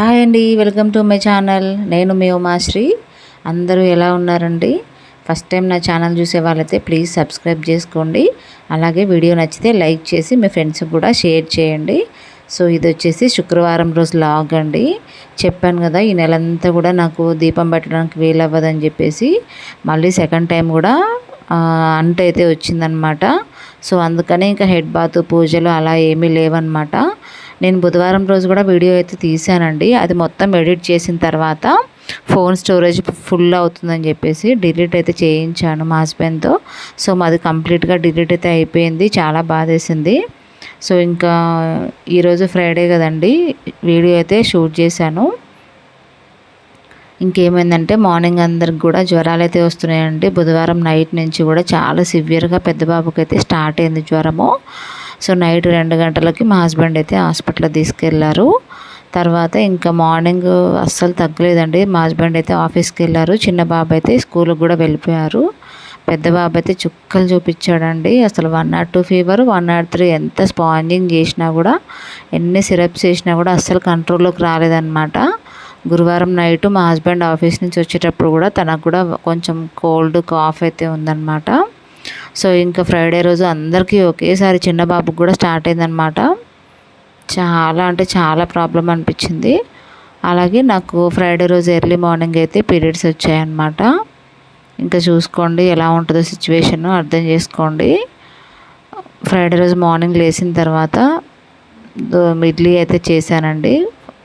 Hi అండి welcome to my channel. నేను మీ ఉమాశ్రీ. అందరూ ఎలా ఉన్నారండి? ఫస్ట్ టైం నా ఛానల్ చూసే వాళ్ళైతే ప్లీజ్ సబ్స్క్రైబ్ చేసుకోండి. అలాగే వీడియో నచ్చితే లైక్ చేసి మీ ఫ్రెండ్స్కి కూడా షేర్ చేయండి. సో ఇది వచ్చేసి శుక్రవారం రోజు లాగ్ అండి. చెప్పాను కదా ఈ నెలంతా కూడా నాకు దీపం పెట్టడానికి వీలవ్వదని చెప్పేసి మళ్ళీ సెకండ్ టైం కూడా అంటైతే అయితే వచ్చిందనమాట సో అందుకనే ఇంకా హెడ్ బాత్ పూజలు అలా ఏమీ లేవన్నమాట. నేను బుధవారం రోజు కూడా వీడియో అయితే తీసానండి అది మొత్తం ఎడిట్ చేసిన తర్వాత ఫోన్ స్టోరేజ్ ఫుల్ అవుతుందని చెప్పేసి డిలీట్ అయితే చేయించాను మా హస్బెండ్తో. సో మాది కంప్లీట్గా డిలీట్ అయితే అయిపోయింది. చాలా బాధేసింది. సో ఇంకా ఈరోజు ఫ్రైడే కదండి. వీడియో అయితే షూట్ చేశాను. ఇంకేమైందంటే మార్నింగ్ అందరికి కూడా జ్వరాలు అయితే వస్తున్నాయండి. బుధవారం నైట్ నుంచి కూడా చాలా సివియర్గా పెద్ద బాబుకి అయితే స్టార్ట్ అయింది జ్వరము. సో నైట్ రెండు గంటలకి మా హస్బెండ్ అయితే హాస్పిటల్ తీసుకెళ్ళారు. తర్వాత ఇంకా మార్నింగ్ అస్సలు తగ్గలేదండి. మా హస్బెండ్ అయితే ఆఫీస్కి వెళ్ళారు. చిన్న బాబు అయితే స్కూల్కి కూడా వెళ్ళిపోయారు. పెద్ద బాబు అయితే చుక్కలు చూపించాడండి. అసలు one naught two fever one naught three ఎంత స్పాంజింగ్ చేసినా కూడా ఎన్ని సిరప్స్ చేసినా కూడా అస్సలు కంట్రోల్లోకి రాలేదన్నమాట. గురువారం నైట్ మా హస్బెండ్ ఆఫీస్ నుంచి వచ్చేటప్పుడు కూడా తనకు కూడా కొంచెం కోల్డ్ కాఫ్ అయితే ఉందన్నమాట. సో ఇంకా ఫ్రైడే రోజు అందరికీ ఒకేసారి చిన్న బాబుకి కూడా స్టార్ట్ అయిందనమాట చాలా అంటే చాలా ప్రాబ్లం అనిపించింది. అలాగే నాకు ఫ్రైడే రోజు ఎర్లీ మార్నింగ్ అయితే పీరియడ్స్ వచ్చాయన్నమాట. ఇంకా చూసుకోండి ఎలా ఉంటుందో సిచ్యువేషన్ అర్థం చేసుకోండి. ఫ్రైడే రోజు మార్నింగ్ లేచిన తర్వాత ఇడ్లీ అయితే చేశానండి.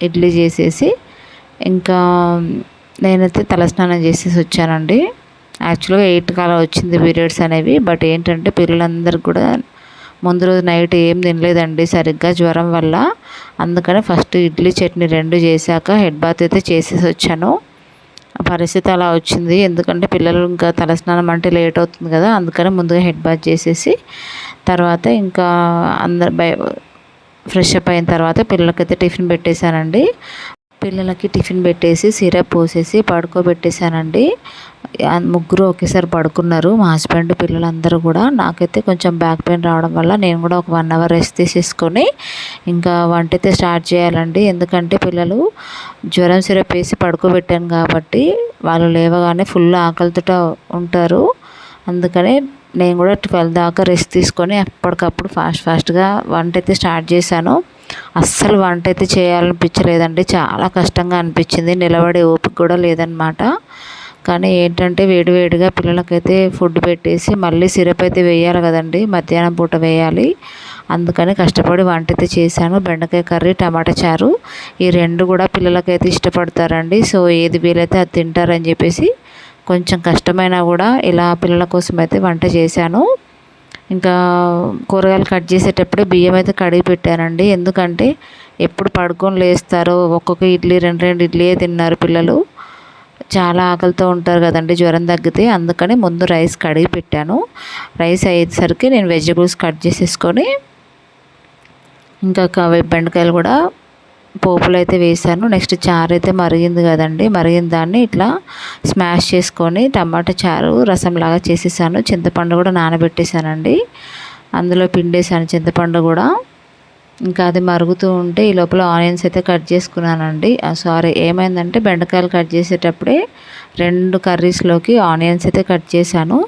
ఇడ్లీ చేసేసి ఇంకా నేనైతే తలస్నానం చేసేసి వచ్చానండి. యాక్చువల్గా ఎయిట్ కాలం వచ్చింది పీరియడ్స్ అనేవి బట్ ఏంటంటే పిల్లలందరికీ కూడా ముందు రోజు నైట్ ఏం తినలేదండి. సరిగ్గా జ్వరం వల్ల అందుకని ఫస్ట్ ఇడ్లీ చట్నీ రెండు చేశాక హెడ్ బాత్ అయితే చేసేసి వచ్చాను. పరిస్థితి అలా వచ్చింది. ఎందుకంటే పిల్లలు ఇంకా తలస్నానం అంటే లేట్ అవుతుంది కదా అందుకని ముందుగా హెడ్ బాత్ చేసేసి తర్వాత ఇంకా అందరు బయ ఫ్రెష్ అప్ అయిన తర్వాత పిల్లలకైతే టిఫిన్ పెట్టేశానండి. పిల్లలకి టిఫిన్ పెట్టేసి సిరప్ పోసేసి పడుకోబెట్టేశానండి. ముగ్గురు ఒకేసారి పడుకున్నారు. మా హస్బెండ్ పిల్లలందరూ కూడా. నాకైతే కొంచెం బ్యాక్ పెయిన్ రావడం వల్ల నేను కూడా ఒక వన్ అవర్ రెస్ట్ తీసేసుకొని ఇంకా వంట అయితే స్టార్ట్ చేయాలండి. ఎందుకంటే పిల్లలు జ్వరం సిరప్ వేసి పడుకోబెట్టాను కాబట్టి వాళ్ళు లేవగానే ఫుల్ ఆకలితో ఉంటారు. అందుకని నేను కూడా ట్వెల్వ్ దాకా రెస్ట్ తీసుకొని అప్పటికప్పుడు ఫాస్ట్ ఫాస్ట్గా వంట అయితే స్టార్ట్ చేశాను. అస్సలు వంట అయితే చేయాలనిపించలేదండి. చాలా కష్టంగా అనిపించింది. నిలబడే ఓపిక కూడా లేదనమాట కానీ ఏంటంటే వేడివేడిగా పిల్లలకైతే ఫుడ్ పెట్టేసి మళ్ళీ సిరప్ అయితే వేయాలి కదండి. మధ్యాహ్నం పూట వేయాలి. అందుకని కష్టపడి వంట అయితే చేశాను. బెండకాయ కర్రీ టమాటా చారు ఈ రెండు కూడా పిల్లలకైతే ఇష్టపడతారండి. సో ఏది వీలైతే అది తింటారని చెప్పేసి కొంచెం కష్టమైనా కూడా ఇలా పిల్లల కోసం అయితే వంట చేశాను. ఇంకా కూరగాయలు కట్ చేసేటప్పుడు బియ్యం అయితే కడిగి పెట్టానండి. ఎందుకంటే ఎప్పుడు పడుకొని లేస్తారో ఒక్కొక్క ఇడ్లీ రెండు రెండు ఇడ్లీ తిన్నారు పిల్లలు. చాలా ఆకలితో ఉంటారు కదండి జ్వరం తగ్గితే. అందుకని ముందు రైస్ కడిగి పెట్టాను. రైస్ అయ్యేసరికి నేను వెజిటబుల్స్ కట్ చేసేసుకొని ఇంకా బెండకాయలు కూడా పోపులు అయితే వేసాను. నెక్స్ట్ చారు అయితే మరిగింది కదండి. మరిగిన దాన్ని ఇట్లా స్మాష్ చేసుకొని టమాటా చారు రసంలాగా చేసేసాను. చింతపండు కూడా నానబెట్టేశానండి అందులో పిండేసాను చింతపండు కూడా. ఇంకా అది మరుగుతూ ఉంటే ఈ లోపల ఆనియన్స్ అయితే కట్ చేసుకున్నానండి. సారీ ఏమైందంటే బెండకాయలు కట్ చేసేటప్పుడే రెండు కర్రీస్లోకి ఆనియన్స్ అయితే కట్ చేశాను.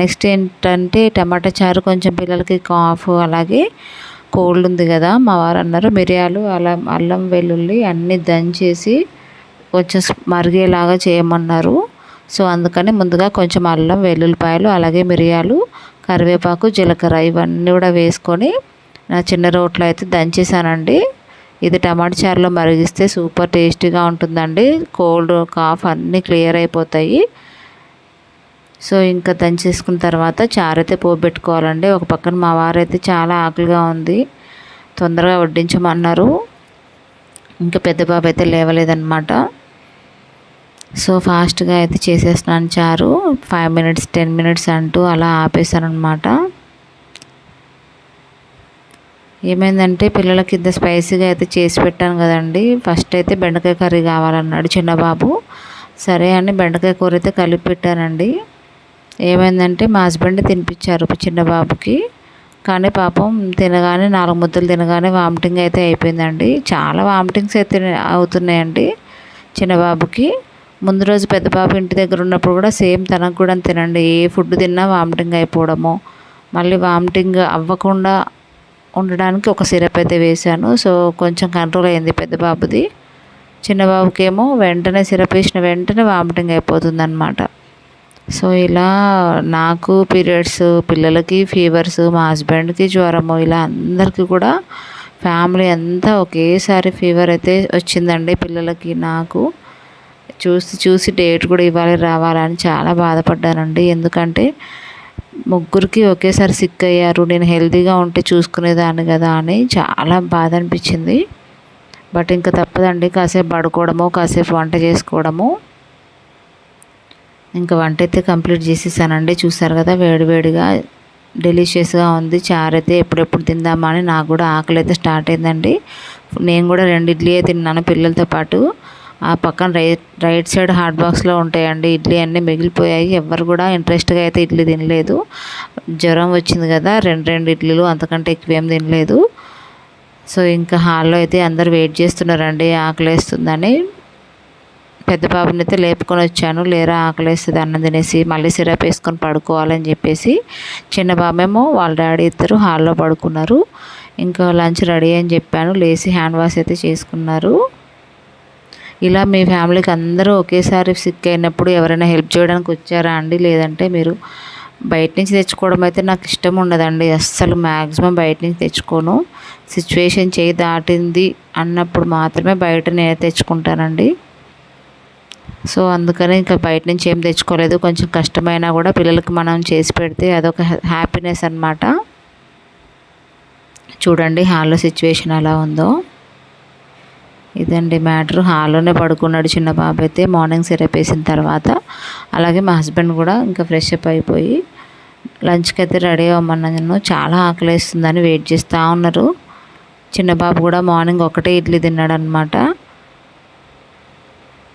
నెక్స్ట్ ఏంటంటే టమాటా చారు కొంచెం పిల్లలకి కాఫ్ అలాగే కోల్డ్ ఉంది కదా మా వారు అన్నారు మిరియాలు అల్లం అల్లం వెల్లుల్లి అన్నీ దంచేసి కొంచెం మరిగేలాగా చేయమన్నారు. సో అందుకని ముందుగా కొంచెం అల్లం వెల్లుల్లిపాయలు అలాగే మిరియాలు కరివేపాకు జీలకర్ర ఇవన్నీ కూడా వేసుకొని నా చిన్న రోట్లో అయితే దంచేసానండి ఇది టమాటా చారులో మరిగిస్తే సూపర్ టేస్టీగా ఉంటుందండి. కోల్డ్ కాఫ్ అన్నీ క్లియర్ అయిపోతాయి. సో ఇంకా దంచేసుకున్న తర్వాత చారు అయితే పోబెట్టుకోవాలండి. ఒక పక్కన మా వారైతే చాలా ఆకలిగా ఉంది. తొందరగా వడ్డించమన్నారు. ఇంకా పెద్ద బాబు అయితే లేవలేదన్నమాట. సో ఫాస్ట్గా అయితే చేసేస్తున్నాను చారు. ఫైవ్ మినిట్స్ టెన్ మినిట్స్ అంటూ అలా ఆపేశాను అనమాట ఏమైందంటే పిల్లలకి ఇంత స్పైసీగా అయితే చేసి పెట్టాను కదండి. ఫస్ట్ అయితే బెండకాయ కర్రీ కావాలన్నాడు చిన్నబాబు. సరే అని బెండకాయ కూర అయితే కలిపి పెట్టానండి. ఏమైందంటే మా హస్బెండ్ తినిపించారు చిన్న బాబుకి కానీ పాపం తినగానే నాలుగు ముద్దలు తినగానే వామిటింగ్ అయితే అయిపోయిందండి. చాలా వామిటింగ్స్ అయితే అవుతున్నాయండి చిన్న బాబుకి ముందు రోజు పెద్ద బాబు ఇంటి దగ్గర ఉన్నప్పుడు కూడా సేమ్ తనకు కూడా తినండి. ఏ ఫుడ్ తిన్నా వామిటింగ్ అయిపోవడము. మళ్ళీ వామిటింగ్ అవ్వకుండా ఉండడానికి ఒక సిరప్ అయితే వేశాను. సో కొంచెం కంట్రోల్ అయింది పెద్ద బాబుది. చిన్న బాబుకేమో వెంటనే సిరప్ వేసిన వెంటనే వామిటింగ్ అయిపోతుంది అనమాట సో ఇలా నాకు పీరియడ్స్ పిల్లలకి ఫీవర్స్ మా హస్బెండ్కి జ్వరము ఇలా అందరికీ కూడా ఫ్యామిలీ అంతా ఒకేసారి ఫీవర్ అయితే వచ్చిందండి పిల్లలకి నాకు. చూసి చూసి డేట్ కూడా ఇవ్వాలి రావాలని చాలా బాధపడ్డానండి. ఎందుకంటే ముగ్గురికి ఒకేసారి సిక్ అయ్యారు నేను హెల్తీగా ఉంటే చూసుకునేదాన్ని కదా అని చాలా బాధ అనిపించింది. బట్ ఇంకా తప్పదండి. కాసేపు పడుకోవడము కాసేపు వంట చేసుకోవడము. ఇంకా వంట అయితే కంప్లీట్ చేసేసానండి. చూసారు కదా వేడివేడిగా డెలిషియస్గా ఉంది. చారు అయితే ఎప్పుడెప్పుడు తిందామని నాకు కూడా ఆకలి అయితే స్టార్ట్ అయిందండి. నేను కూడా రెండు ఇడ్లీ తిన్నాను పిల్లలతో పాటు. ఆ పక్కన రైట్ రైట్ సైడ్ హాట్ బాక్స్లో ఉంటాయండి. ఇడ్లీ అన్నీ మిగిలిపోయాయి. ఎవరు కూడా ఇంట్రెస్ట్గా అయితే ఇడ్లీ తినలేదు. జ్వరం వచ్చింది కదా రెండు రెండు ఇడ్లీలు అంతకంటే ఎక్కువ ఏం తినలేదు. సో ఇంకా హాల్లో అయితే అందరు వెయిట్ చేస్తున్నారండి. ఆకలేస్తుందని పెద్ద బాబుని అయితే లేపుకొని వచ్చాను. లేరా ఆకలేస్తుంది అన్నం తినేసి మళ్ళీ సిరప్ వేసుకొని పడుకోవాలని చెప్పేసి చిన్న బాబేమో వాళ్ళ డాడీ ఇద్దరు హాల్లో పడుకున్నారు. ఇంకా లంచ్ రెడీ అని చెప్పాను. లేచి హ్యాండ్ వాష్ అయితే చేసుకున్నారు. ఇలా మీ ఫ్యామిలీకి అందరూ ఒకేసారి సిక్ అయినప్పుడు ఎవరైనా హెల్ప్ చేయడానికి వచ్చారా అండి? లేదంటే మీరు బయట నుంచి తెచ్చుకోవడం అయితే నాకు ఇష్టం ఉండదండి. అస్సలు మ్యాక్సిమం బయట నుంచి తెచ్చుకోను. సిచ్యువేషన్ చేయి దాటింది అన్నప్పుడు మాత్రమే బయట నేను తెచ్చుకుంటానండి. సో అందుకని ఇంకా బయట నుంచి ఏం తెచ్చుకోలేదు. కొంచెం కష్టమైనా కూడా పిల్లలకి మనం చేసి పెడితే అదొక హ్యాపీనెస్ అనమాట చూడండి హాల్లో సిచ్యువేషన్ ఎలా ఉందో. ఇదండి మ్యాటర్. హాల్లోనే పడుకున్నాడు చిన్న పాప అయితే. మార్నింగ్ సిరప్ వేసిన తర్వాత. అలాగే మా హస్బెండ్ కూడా ఇంకా ఫ్రెష్ అప్ అయిపోయి లంచ్కి అయితే రెడీ అవ్వమన్నాను చాలా ఆకలిస్తుందని వెయిట్ చేస్తూ ఉన్నారు. చిన్న బాబు కూడా మార్నింగ్ ఒకటే ఇడ్లీ తిన్నాడు అనమాట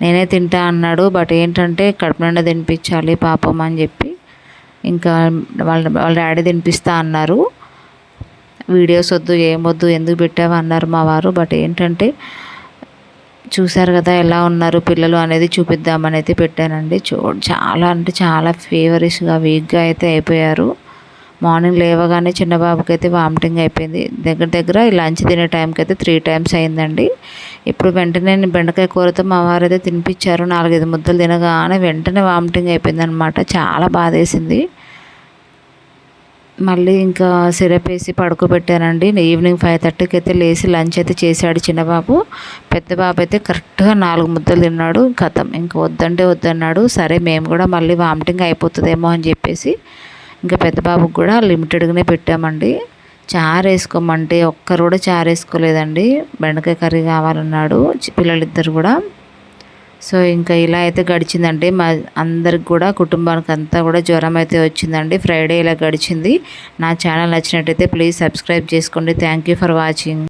నేనే తింటా అన్నాడు. బట్ ఏంటంటే కడుపు నిండా తినిపించాలి పాపం అని చెప్పి ఇంకా వాళ్ళ వాళ్ళ డాడీ తినిపిస్తా అన్నారు. వీడియోస్ వద్దు ఏమొద్దు ఎందుకు పెట్టావు అన్నారు మా వారు. బట్ ఏంటంటే చూశారు కదా ఎలా ఉన్నారు పిల్లలు అనేది చూపిద్దామని అయితే పెట్టానండి. చూ చాలా అంటే చాలా ఫీవరిష్గా వీక్గా అయితే అయిపోయారు. మార్నింగ్ లేవగానే చిన్న బాబుకి అయితే వామిటింగ్ అయిపోయింది. దగ్గర దగ్గర లంచ్ తినే టైంకి అయితే త్రీ టైమ్స్ అయిందండి. ఇప్పుడు వెంటనే బెండకాయ కూరతో మా వారు అయితే తినిపించారు. నాలుగైదు ముద్దలు తినగానే వెంటనే వామిటింగ్ అయిపోయింది అనమాట చాలా బాధేసింది. మళ్ళీ ఇంకా సిరప్ వేసి పడుకోబెట్టానండి. ఈవినింగ్ ఫైవ్ థర్టీకి అయితే లేచి లంచ్ అయితే చేశాడు చిన్నబాబు. పెద్ద బాబు అయితే కరెక్ట్గా నాలుగు ముద్దలు తిన్నాడు. కథం. ఇంకా వద్దంటే వద్దన్నాడు. సరే మేము కూడా మళ్ళీ వామిటింగ్ అయిపోతుందేమో అని చెప్పేసి ఇంకా పెద్ద బాబుకి కూడా లిమిటెడ్గానే పెట్టామండి. చారు వేసుకోమంటే ఒక్కరు కూడా చారు వేసుకోలేదండి. బెండకాయ కర్రీ కావాలన్నాడు. పిల్లలిద్దరు కూడా. సో ఇంకా ఇలా అయితే గడిచిందండి. మా అందరికి కూడా కుటుంబానికి అంతా కూడా జ్వరం అయితే వచ్చిందండి. ఫ్రైడే ఇలా గడిచింది. నా ఛానల్ నచ్చినట్టయితే ప్లీజ్ సబ్స్క్రైబ్ చేసుకోండి. Thank you for watching